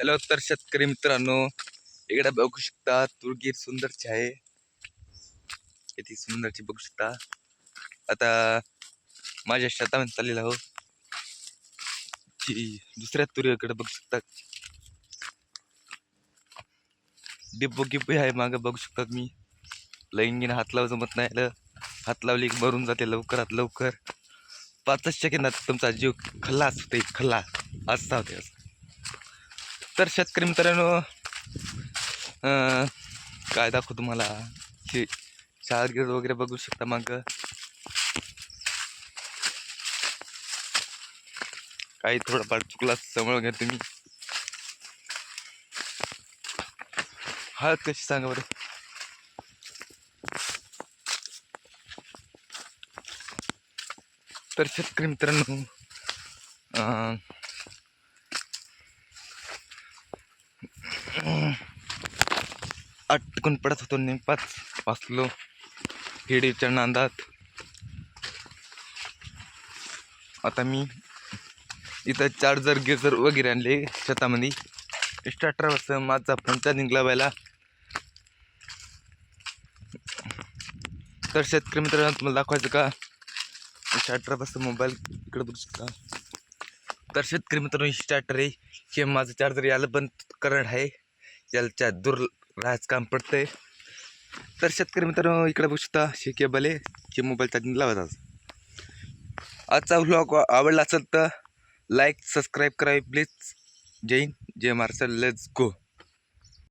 Hello तर शेतकरी मित्रांनो इकडे बघू शकता तुळगीर सुंदरची आहे. किती सुंदरची बघू शकता. आता माझ्या शेतामध्ये चाललेला हो की दुसऱ्या तुरीकडे बघू शकता. डिब्बो गिब्बो आहे मागं बघू शकतात मी लैंगीनं हात लाव जमत नाही हात लावली मरून जाते लवकरात लवकर. पाचच सेकंदात तुमचा जीव खल्लास होते खल्ला असता होते असं. तर शेतकरी मित्रांनो काय दाखवू तुम्हाला? हे शाळगिर वगैरे बघू शकता मग. काही थोडाफार चुकला समोर घ्या तुम्ही हळद कशी सांगा बरं? तर शेतकरी मित्रांनो अटकून पडत होतो नेमपाच वाचलो. हिडीच्या नांदात. आता मी इथं चार्जर गिर्जर वगैरे आणले शेतामध्ये. स्टार्टरवर माझा फोन चार्जिंग लावायला तर शेतकरी मित्रांनो तुम्हाला दाखवायचं का? स्टार्टरपासून मोबाईल इकडे बघू शकता. तर शेतकरी मित्रांनो स्टार्टर आहे. हे माझं चार्जर याला पण करंट आहे. याला दूर राहायचं काम पडतंय. तर शेतकरी मित्रांनो इकडे बघू शकता हे केबल आहे हे मोबाईल चार्जिंग लावायचा आजचा व्लॉग आवडला असेल तर लाईक सबस्क्राईब करावी please Jai Hind Jai Maharashtra let's go